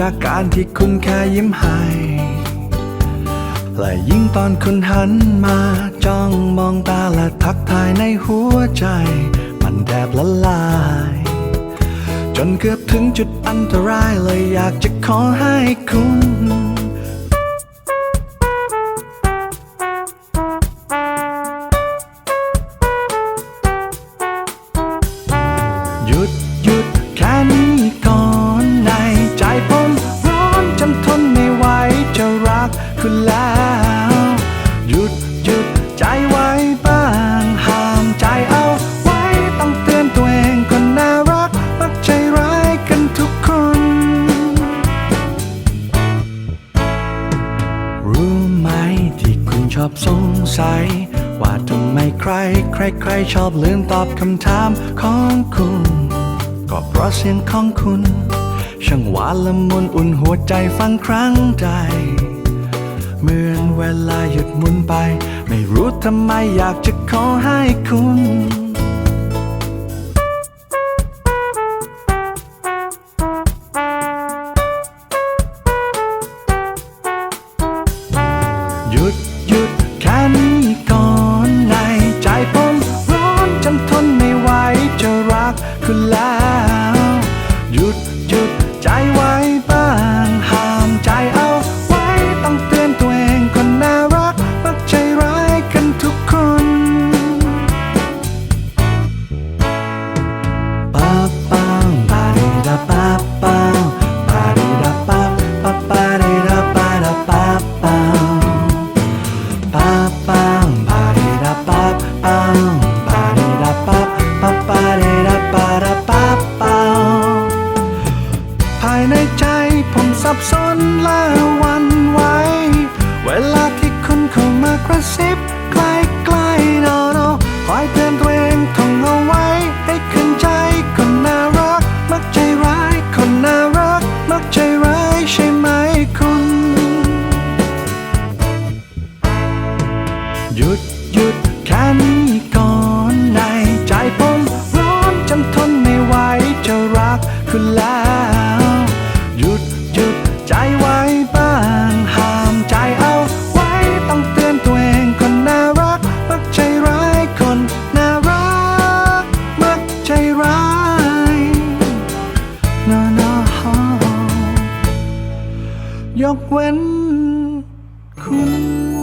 จากการที่คุณแค่ยิ้มให้และยิ่งตอนคุณหันมาจ้องมองตาและทักทายในหัวใจ มันแดบละลาย จนเกือบถึงจุดอันตรายเลยอยากจะขอให้คุณ ชอบสงสัย ว่าทำไมใคร ใครใครชอบลืมตอบคำถามของคุณ ก็เพราะเสียงของคุณ ช่างหวานละมุนอุ่นหัวใจฟังครั้งใด เหมือนเวลาหยุดหมุนไป ไม่รู้ทำไมอยากจะขอให้คุณ สับสนแล้ว กเว้นคุณ